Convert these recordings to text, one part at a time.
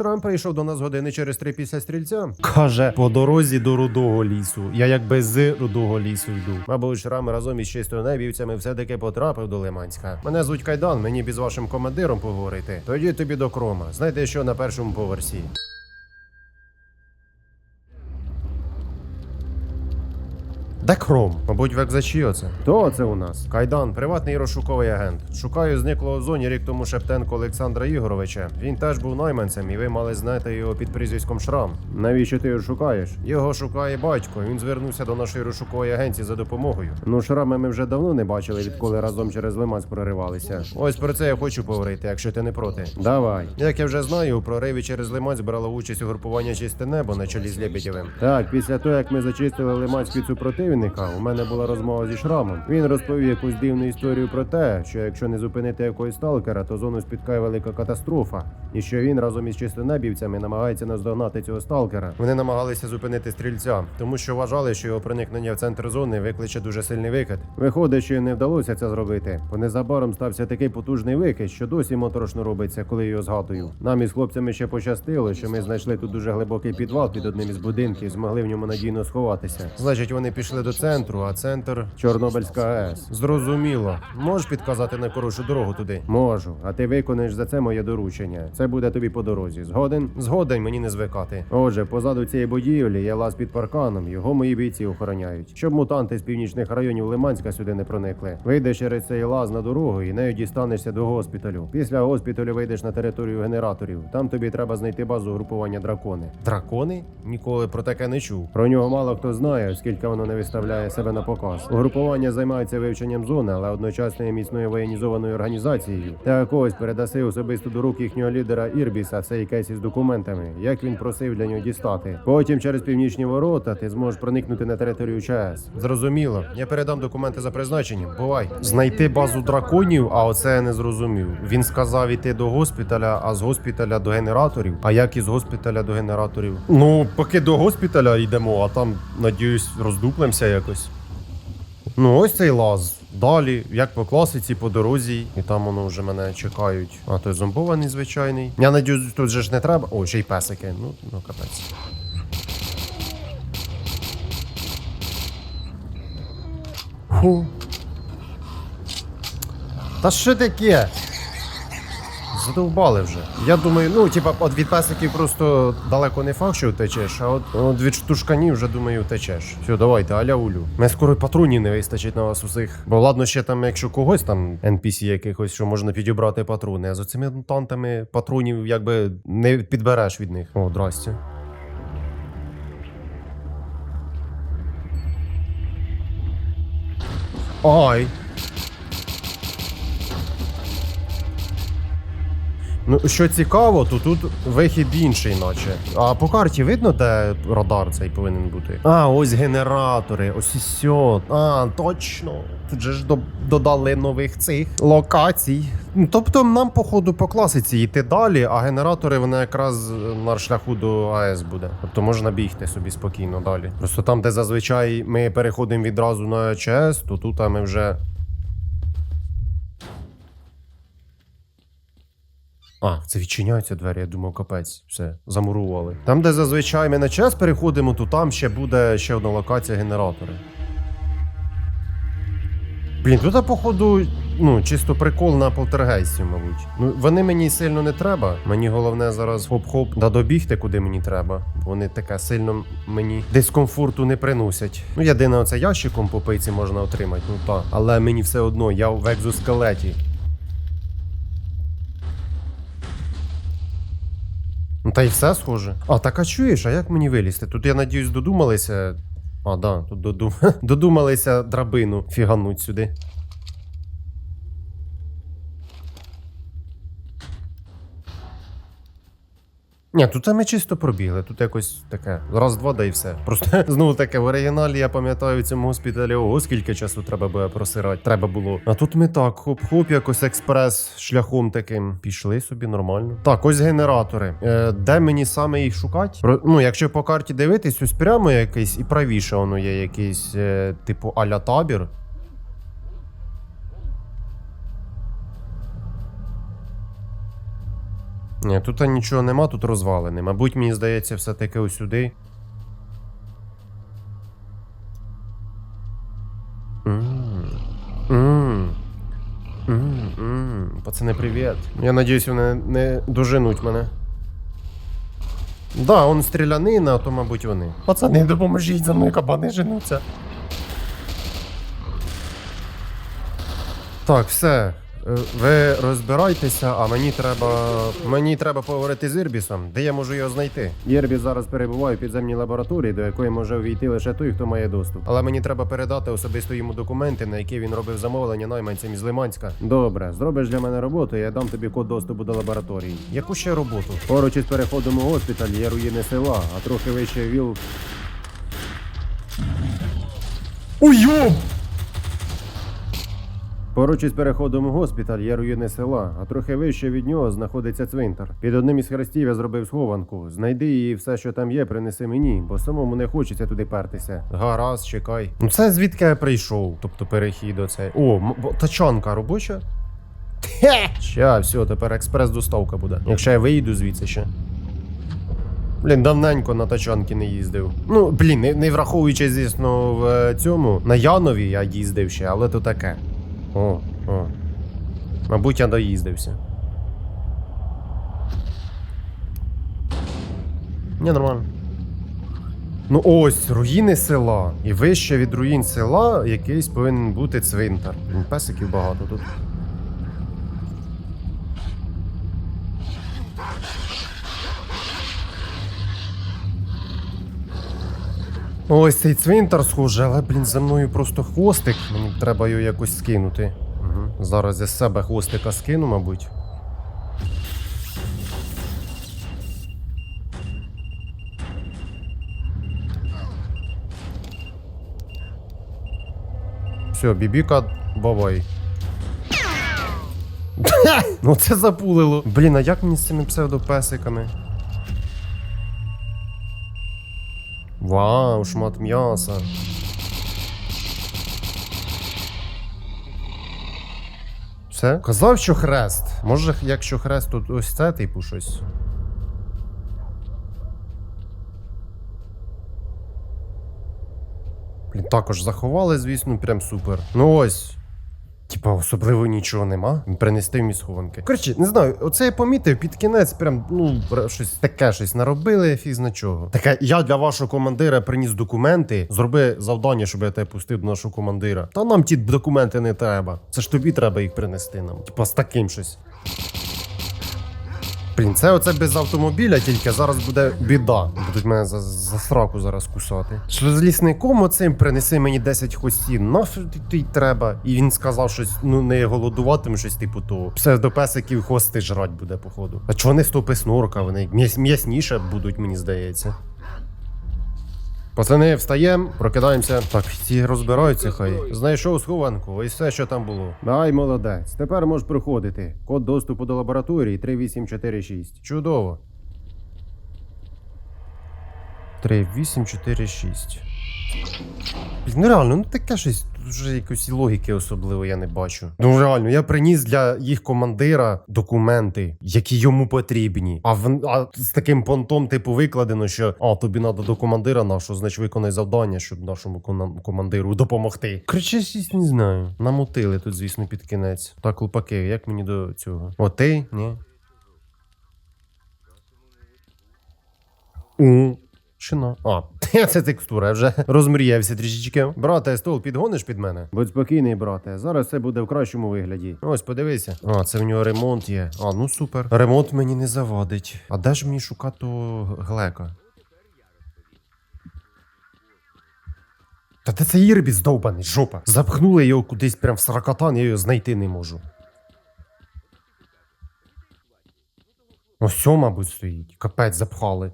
Шрам прийшов до нас години через три після стрільця. Каже, по дорозі до рудого лісу. Я якби з рудого лісу йду. Мабуть, шрам разом із чистою небівцями все-таки потрапив до Лиманська. Мене звуть Кайдан, мені б із вашим командиром поговорити. Тоді тобі до крома. Знайте, що на першому поверсі. Де кром? Мабуть, в екзачі оце. Хто це у нас? Кайдан, приватний розшуковий агент. Шукаю зниклого в зоні рік тому Шептенко Олександра Ігоровича. Він теж був найманцем, і ви мали знати його під прізвиськом Шрам. Навіщо ти його шукаєш? Його шукає батько. Він звернувся до нашої розшукової агенції за допомогою. Ну, шрами ми вже давно не бачили, відколи разом через Лиманськ проривалися. Ось про це я хочу поговорити, якщо ти не проти. Давай. Як я вже знаю, у прориві через Лиманськ брало участь угрупування чисте небо на чолі з Лебедєвим. Так, після того, як ми зачистили Лиманськ від супротивника, у мене була розмова зі Шрамом. Він розповів якусь дивну історію про те, що якщо не зупинити якогось сталкера, то зону спіткає велика катастрофа. І що він разом із чистонебівцями намагається наздогнати цього сталкера. Вони намагалися зупинити стрільця, тому що вважали, що його проникнення в центр зони викличе дуже сильний викид. Виходить, що не вдалося це зробити. Бо незабаром стався такий потужний викид, що досі моторошно робиться, коли його згадую. Нам із хлопцями ще пощастило, що ми знайшли тут дуже глибокий підвал під одним із будинків, змогли в ньому надійно сховатися. Значить, вони пішли до центру, а центр Чорнобильська АЕС. Зрозуміло. Можеш підказати на хорошу дорогу туди? Можу. А ти виконаєш за це моє доручення. Це буде тобі по дорозі. Згоден? Згоден, мені не звикати. Отже, позаду цієї будівлі є лаз під парканом. Його мої бійці охороняють. Щоб мутанти з північних районів Лиманська сюди не проникли. Вийдеш через цей лаз на дорогу і нею дістанешся до госпіталю. Після госпіталю вийдеш на територію генераторів. Там тобі треба знайти базу групування дракони. Дракони? Ніколи про таке не чув. Про нього мало хто знає, оскільки воно не виставляє себе на показ. Угрупування займається вивченням зони, але одночасно є міцною воєнізованою організацією. Так ось передаси особисто до рук їхнього лідера Ірбіса цей кейс із документами, як він просив для нього дістати. Потім через північні ворота ти зможеш проникнути на територію ЧАЕС. Зрозуміло. Я передам документи за призначенням. Бувай. Знайти базу драконів, а оце я не зрозумів. Він сказав іти до госпіталя, а з госпіталя до генераторів. А як із госпіталя до генераторів? Ну, поки до госпіталя йдемо, а там, надіюсь, роздуплемося якось. Ну, ось цей лаз. Далі, як по класиці, по дорозі, і там воно вже мене чекають. А той зомбований звичайний. Я надіюсь, тут же ж не треба. О, ще й песики. Ну, ну капець. Фу. Та що таке? Задовбали вже. Я думаю, ну, типа, от від песиків просто далеко не факт, що втечеш, а от, от від штушканів вже думаю, втечеш. Все, давайте, аля улю. Мене скоро й патронів не вистачить на вас усіх. Бо ладно, ще там, якщо когось там NPC якихось, що можна підібрати патрони, а з оцими мутантами патронів якби не підбереш від них. О, здрасте. Ай. Ну, що цікаво, то тут вихід інший, наче. А по карті видно, де радар цей повинен бути? А, ось генератори, ось і сьо. А, точно. Тут же ж до- додали нових цих локацій. Ну, Тобто нам, походу, по класиці йти далі, а генератори вони якраз на шляху до АЕС буде. Тобто можна бігти собі спокійно далі. Просто там, де зазвичай ми переходимо відразу на ЧС, то тут ми вже А, це відчиняються двері, я думав, капець, все, замурували. Там, де зазвичай ми на час переходимо, то там ще буде ще одна локація генератори. Блін, тут, походу, ну, чисто прикол на полтергейсті, мабуть. Ну, вони мені сильно не треба. Мені головне зараз хоп-хоп да добігти, куди мені треба. Вони таке сильно мені дискомфорту не приносять. Ну, єдине, оце ящиком по пиці можна отримати, ну так. Але мені все одно, я в екзоскелеті. Та й все схоже. А так а чуєш, а як мені вилізти? Тут я надіюсь додумалися. А, да, тут додум... додумалися драбину фігануть сюди. Ні, тут ми чисто пробігли, тут якось таке. Раз-два, да і все. Просто знову таке в оригіналі я пам'ятаю в цьому госпіталі, ого, скільки часу треба було просирати. Треба було. А тут ми так, хоп-хоп, якось експрес шляхом таким. Пішли собі нормально. Так, ось генератори. Е, де мені саме їх шукати? Ну, якщо по карті дивитись, ось прямо якийсь і правіше воно є якийсь, е, типу, аля табір. Ні, тут нічого нема, тут розвалини. Мабуть, мені здається, все-таки ось сюди. Пацани, привіт. Я надіюсь, вони не доженуть мене. Да, он стрілянина, а то, мабуть, вони. Пацани, допоможіть за мною кабани женуться. Так, все. Е, Ви розбирайтеся, а мені треба. Мені треба поговорити з Ірбісом, де я можу його знайти. Ірбіс зараз перебуває в підземній лабораторії, до якої може увійти лише той, хто має доступ. Але мені треба передати особисто йому документи, на які він робив замовлення найманцям із Лиманська. Добре, зробиш для мене роботу, я дам тобі код доступу до лабораторії. Яку ще роботу? Поруч із переходом у госпіталь є руїни села, а трохи вище віл. Уйоб! Поруч із переходом у госпіталь є руїни села, а трохи вище від нього знаходиться цвинтар. Під одним із хрестів я зробив схованку. Знайди її, все, що там є, принеси мені, бо самому не хочеться туди пертися. Гаразд, чекай. Ну це звідки я прийшов, тобто перехід оцей. О, м- бо- тачанка робоча? Хе! Ща, все, тепер експрес-доставка буде. Якщо я вийду звідси ще. Блін, давненько на тачанки не їздив. Ну, блін, не, не враховуючи, звісно, в е, цьому. На Янові я їздив ще, але то таке. О, о. Мабуть, я доїздився. Ні, нормально. Ну ось, руїни села. І вище від руїн села якийсь повинен бути цвинтар. Песиків багато тут. Ось цей цвинтар схоже, але, блін, за мною просто хвостик. Мені треба його якось скинути. Угу. Зараз я з себе хвостика скину, мабуть. Все, бібіка, бавай. ну це запулило. Блін, а як мені з цими псевдопесиками? Вау, шмат м'яса. Все? Казав, що хрест. Може, якщо хрест, тут ось це, типу, щось. Блін, також заховали, звісно, прям супер. Ну ось. Типа, особливо нічого нема. Принести в місхованки. Коротше, не знаю, оце я помітив під кінець, прям, ну, щось таке щось наробили, фіз чого. Таке, я для вашого командира приніс документи, зроби завдання, щоб я тебе пустив до нашого командира. Та нам ті документи не треба. Це ж тобі треба їх принести нам. Типа з таким щось. Блін, це оце без автомобіля, тільки зараз буде біда. Будуть мене за, за сраку зараз кусати. Що з лісником оцим принеси мені 10 хостів, Нафіг й треба? І він сказав щось, ну не голодуватиму, щось типу того. Псевдопесиків хвости жрать буде, походу. А чого не стопи снурка? Вони м'ясніше будуть, мені здається. Пацани, встаємо, прокидаємося. Так, ці розбираються хай. Знайшов схованку, і все, що там було. Ай, молодець. Тепер можеш приходити. Код доступу до лабораторії 3846. Чудово. 3846. Блін, Ну ну таке щось, вже якоїсь логіки особливо я не бачу. Ну реально, я приніс для їх командира документи, які йому потрібні. А, в, а з таким понтом, типу, викладено, що а тобі треба до командира нашого, значить виконай завдання, щоб нашому командиру допомогти. Короче, щось не знаю. Намутили тут, звісно, під кінець. Так, лупаки, як мені до цього? О, ти? Ні. У. Чина. А, це текстура, вже розмріявся трішечки. Брате, стол підгониш під мене? Будь спокійний, брате. Зараз все буде в кращому вигляді. Ось, подивися. А, це в нього ремонт є. А, ну супер. Ремонт мені не завадить. А де ж мені шукати глека? Та де це Ірбіс довбаний, жопа. Запхнули його кудись прям в сракотан, я його знайти не можу. Ось мабуть, стоїть. Капець запхали.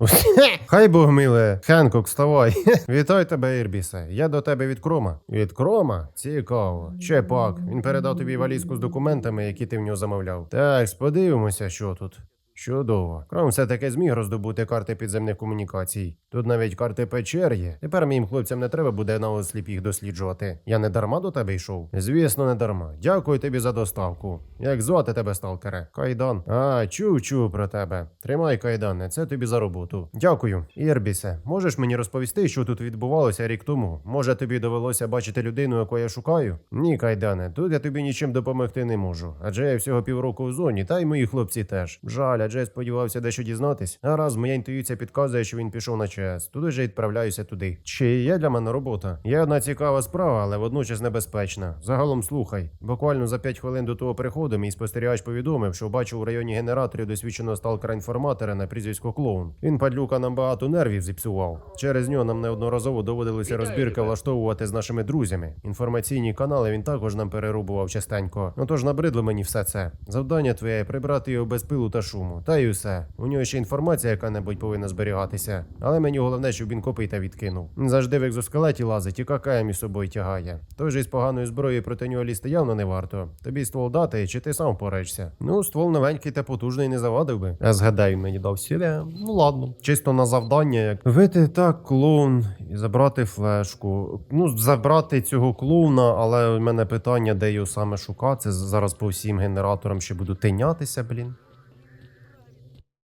Хай Бог миле, Хенкок, вставай. Вітаю тебе, Ірбісе. Я до тебе від Крома. Від Крома? Цікаво. Ще пак. Він передав тобі валізку з документами, які ти в нього замовляв. Так, подивимося, що тут. Чудово. Кром все-таки зміг роздобути карти підземних комунікацій. Тут навіть карти печер є. Тепер моїм хлопцям не треба буде на осліп їх досліджувати. Я не дарма до тебе йшов? Звісно, не дарма. Дякую тобі за доставку. Як звати тебе, сталкере? Кайдан. А, чув, чув про тебе. Тримай кайдане, це тобі за роботу. Дякую. Ірбісе, можеш мені розповісти, що тут відбувалося рік тому? Може, тобі довелося бачити людину, яку я шукаю? Ні, кайдане, тут я тобі нічим допомогти не можу. Адже я всього півроку в зоні, та й мої хлопці теж. Жаль, адже я сподівався дещо дізнатись. А раз моя інтуїція підказує, що він пішов на ЧС. Тут вже відправляюся туди. Чи є для мене робота? Є одна цікава справа, але водночас небезпечна. Загалом слухай. Буквально за 5 хвилин до того приходу мій спостерігач повідомив, що бачив у районі генераторів досвідченого сталкера-інформатора на прізвисько клоун. Він падлюка нам багато нервів зіпсував. Через нього нам неодноразово доводилося розбірки влаштовувати з нашими друзями. Інформаційні канали він також нам перерубував частенько. Ну тож набридло мені все це. Завдання твоє прибрати його без пилу та шуму. Та й усе. У нього ще інформація яка-небудь повинна зберігатися. Але мені головне, щоб він копий та відкинув. Завжди в екзоскелеті лазить і какаєм із собою тягає. Той же із поганою зброєю проти нього лізти явно не варто. Тобі ствол дати, чи ти сам впораєшся? Ну, ствол новенький та потужний не завадив би. Я згадаю, мені дав сіля. Ну ладно. Чисто на завдання, як вити так, клоун і забрати флешку. Ну, забрати цього клоуна, але у мене питання, де його саме шукати. Зараз по всім генераторам ще буду тинятися, блін.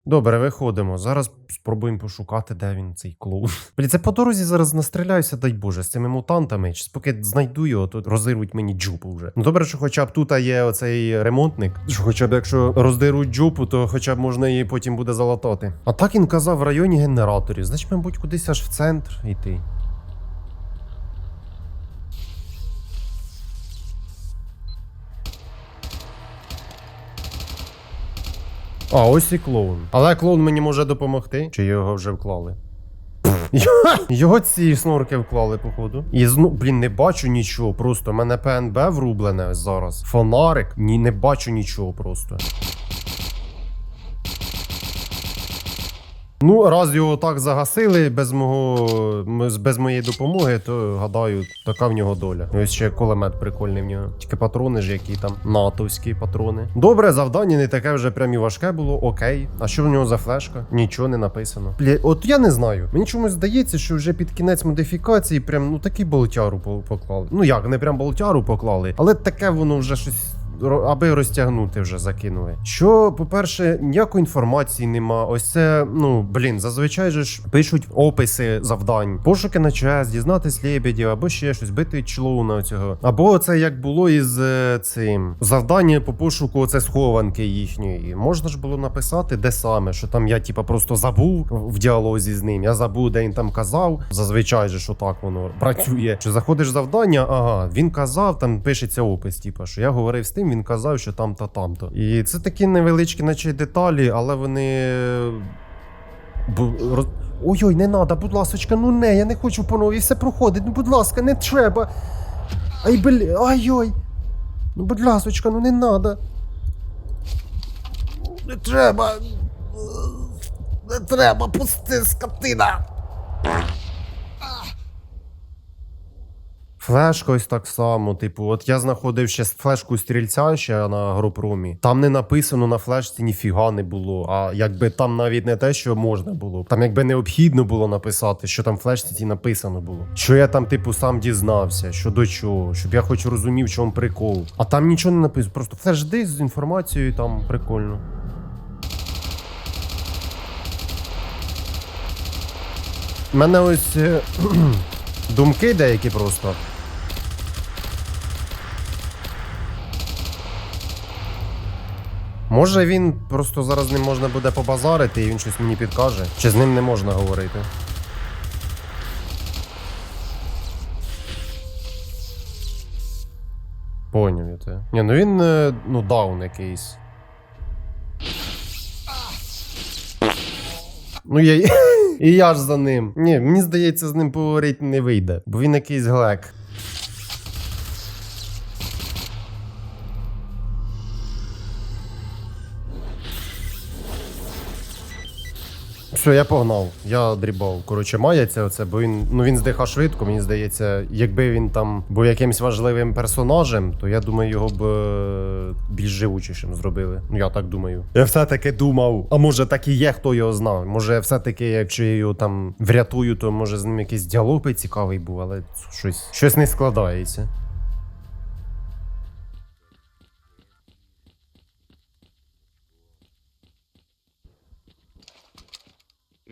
Добре, виходимо. Зараз спробуємо пошукати, де він цей клоун. Блін, це по дорозі зараз настріляюся, дай Боже, з цими мутантами. Чи поки знайду його, тут роздируть мені джупу вже. Ну добре, що хоча б тут є оцей ремонтник. Що хоча б якщо роздируть джупу, то хоча б можна її потім буде залатати. А так він казав в районі генераторів. Значить, мабуть, кудись аж в центр йти. А, ось і клоун. Але клоун мені може допомогти. Чи його вже вклали? Його ці снорки вклали, походу. І зну, блін, не бачу нічого. Просто У мене ПНБ врублене зараз. Фонарик. Ні, не бачу нічого просто. Ну, раз його так загасили без мого без моєї допомоги, то гадаю, така в нього доля. Ось ще кулемет прикольний в нього. Тільки патрони ж які там натовські патрони. Добре, завдання не таке вже прям і важке було. Окей. А що в нього за флешка? Нічого не написано. Бля, от я не знаю. Мені чомусь здається, що вже під кінець модифікації прям ну такий болтяру по- поклали. Ну як, не прям болтяру поклали, але таке воно вже щось. Аби розтягнути вже закинули. Що, по-перше, ніякої інформації нема. Ось це, ну блін, зазвичай же ж пишуть описи завдань, пошуки на час, дізнатись лебедів, або ще щось, бити члоуна цього. Або це як було із е, цим завдання по пошуку оце схованки їхньої. Можна ж було написати, де саме, що там я типа просто забув в діалозі з ним. Я забув, де він там казав. Зазвичай же, що так воно працює. Що заходиш завдання, ага, він казав, там пишеться опис, типа, що я говорив з тим, він казав, що там та там-то. І це такі невеличкі, наче деталі, але вони. Ой-ой, не надо, будь ласочка, ну не, я не хочу по новій все проходить. Ну, будь ласка, не треба. Ай, бля, ай-ой. Ну, будь ласочка, ну не надо. Не треба. Не треба, пусти, скотина. Флешка ось так само. Типу, от я знаходив ще флешку стрільця ще на Гропромі. Там не написано на флешці ніфіга не було. А якби там навіть не те, що можна було. Там якби необхідно було написати, що там флешці ті написано було. Що я там, типу, сам дізнався, що до чого, щоб я хоч розумів, в чому прикол. А там нічого не написано. Просто флеш-диск з інформацією там прикольно. У мене ось е, думки деякі просто. Може він просто зараз з ним можна буде побазарити і він щось мені підкаже. Чи з ним не можна говорити? Поняв я те. Ні, ну він е, ну даун якийсь. Ну я і я ж за ним. Ні, мені здається, з ним поговорити не вийде, бо він якийсь глек. Все, я погнав. Я дрібав. Коротше, мається оце, бо він ну він здиха швидко. Мені здається, якби він там був якимсь важливим персонажем, то я думаю, його б е, більш живучішим зробили. Ну я так думаю. Я все-таки думав, а може так і є, хто його знав. Може, все-таки, якщо я його там врятую, то може з ним якийсь діалог би цікавий був, але щось, щось не складається.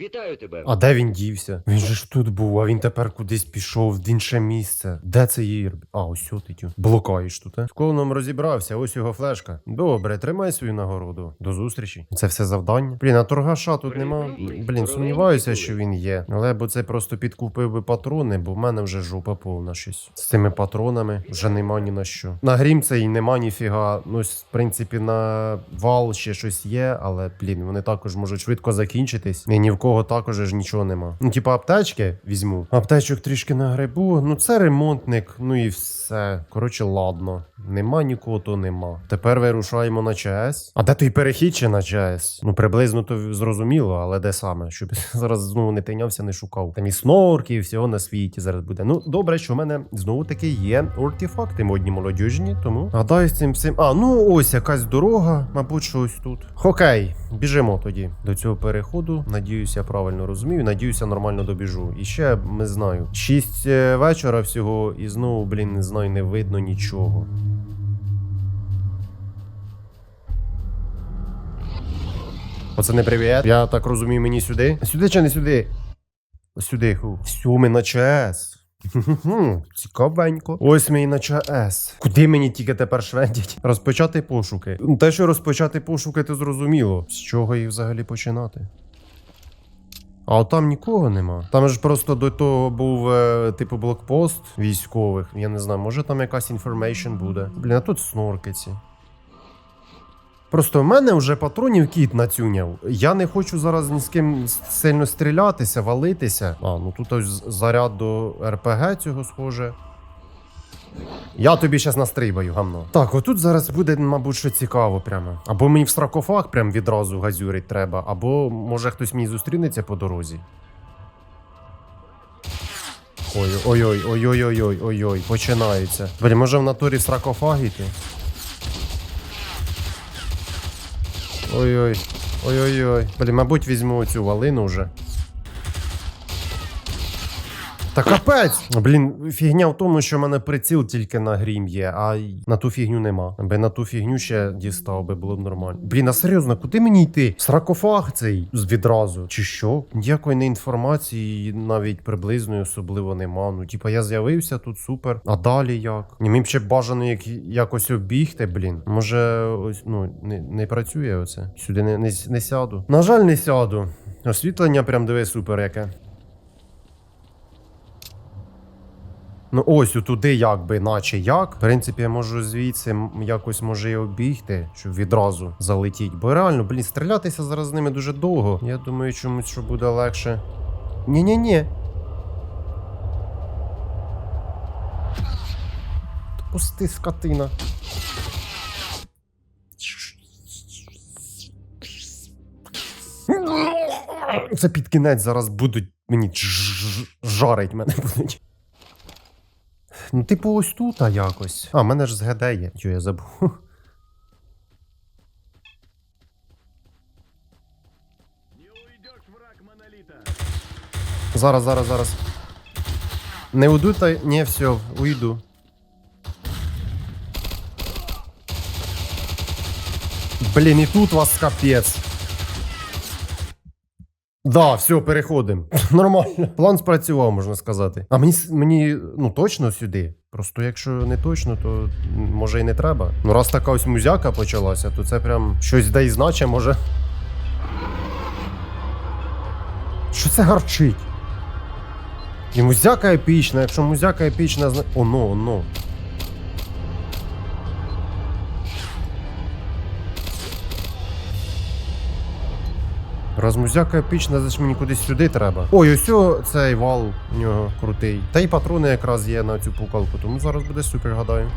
Вітаю тебе. А де він дівся? Він же ж тут був, а він тепер кудись пішов в інше місце. Де це Єрб? А, ось о, ти. Блукаєш тут, а? З колоном розібрався, ось його флешка. Добре, тримай свою нагороду. До зустрічі. Це все завдання. Блін, а торгаша тут нема. Блін, сумніваюся, що він є. Але бо це просто підкупив би патрони, бо в мене вже жопа повна щось. З цими патронами вже нема ні на що. На грім це і нема ніфіга. Ну, в принципі, на вал ще щось є, але блін, вони також можуть швидко закінчитись. І ні в кого також ж нічого нема. Ну, типа, аптечки візьму. Аптечок трішки на грибу. Ну, це ремонтник, ну і все. Коротше, ладно. Нема нікого, то нема. Тепер вирушаємо на ЧАЕС. А де той перехід чи на ЧАЕС? Ну, приблизно то зрозуміло, але де саме? Щоб зараз знову не тинявся, не шукав. Там і снорки, і всього на світі зараз буде. Ну, добре, що в мене знову таки є артефакти модні молодіжні, тому гадаю з цим всім. А, ну ось якась дорога, мабуть, що ось тут. Окей, біжимо тоді до цього переходу. Я правильно розумію. Надіюся, нормально добіжу. І ще не знаю. Шість е, вечора всього, і знову, блін, не знаю, не видно нічого. Пацани, привіт. Я так розумію, мені сюди. Сюди чи не сюди? Сюди. Все, ми на. Хм, Цікавенько. Ось і на ЧАЕС. Куди мені тільки тепер швендять? Розпочати пошуки. Те, що розпочати пошуки, то зрозуміло. З чого їх взагалі починати? А там нікого нема. Там ж просто до того був е, типу блокпост військових. Я не знаю, може там якась інформейшн буде. Блін, а тут сноркиці. Просто в мене вже патронів кіт нацюняв. Я не хочу зараз ні з ким сильно стрілятися, валитися. А, ну тут ось заряд до РПГ цього схоже. Я тобі зараз настрибаю, гамно. Так, отут зараз буде, мабуть, що цікаво прямо. Або мені в сракофаг прям відразу газюрить треба, або може хтось мені зустрінеться по дорозі. Ой-ой-ой-ой-ой-ой-ой, починається. Блін, може в натурі сракофаг іти? Ой-ой. Ой-ой-ой. Блін, мабуть, візьму цю валину вже. Та капець! Блін, фігня в тому, що в мене приціл тільки на грім є, а й на ту фігню нема. Аби на ту фігню ще дістав би було б нормально. Блін, а серйозно, куди мені йти? Сракофаг цей відразу. Чи що? Ніякої не інформації навіть приблизної особливо нема. Ну, типа, я з'явився тут супер. А далі як? Ні, мені б ще бажано як, якось обігти, блін. Може, ось ну не, не працює оце. Сюди не, не, не сяду. На жаль, не сяду. Освітлення прям диви супер яке. Ну ось туди якби, наче як. В принципі, я можу звідси якось може і обігти, щоб відразу залетіть. Бо реально, блін, стрілятися зараз з ними дуже довго. Я думаю, чомусь що буде легше. Ні-ні-ні. Пусти, скотина. Це під кінець зараз будуть мені жарить мене будуть. Ну, типу, ось тут а якось. А, мене ж з ГД є. Чо я забув. Зараз, зараз, зараз. Не уйду, та. Ні, все, уйду. Блін, і тут вас капець. Да, все, переходимо. Нормально. План спрацював, можна сказати. А мені мені ну точно сюди. Просто якщо не точно, то може і не треба. Ну раз така ось музяка почалася, то це прям щось де і значить, може. Що це гарчить? І музяка епічна, якщо музяка епічна, зна... Оно, оно. Раз музяка епічна, значить мені кудись сюди треба. Ой, ось о, цей вал у нього крутий. Та й патрони якраз є на цю пукалку, тому зараз буде супер, гадаю.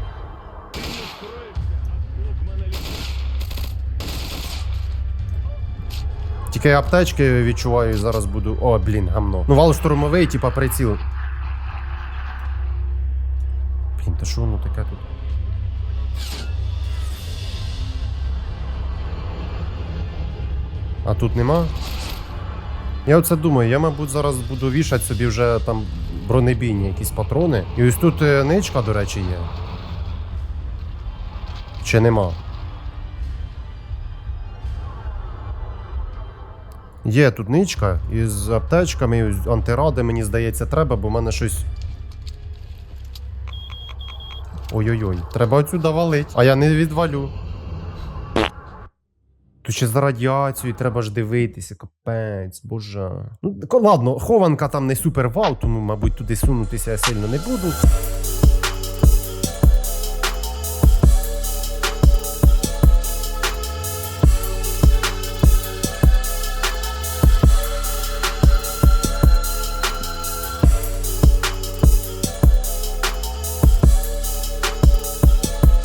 Тільки аптечки відчуваю, і зараз буду. О, блін, гамно. Ну, вал штурмовий, типа приціл. Блін, та що воно таке тут? А тут нема? Я оце думаю, я, мабуть, зараз буду вішати собі вже там бронебійні якісь патрони. І ось тут е, ничка, до речі, є. Чи нема? Є тут ничка із аптечками, і з антиради, мені здається, треба, бо в мене щось. Ой-ой-ой, треба отсюда валить. А я не відвалю. Тут ще за радіацію треба ж дивитися, капець, боже. Ну, ладно, хованка там не супер вау, тому, мабуть, туди сунутися я сильно не буду.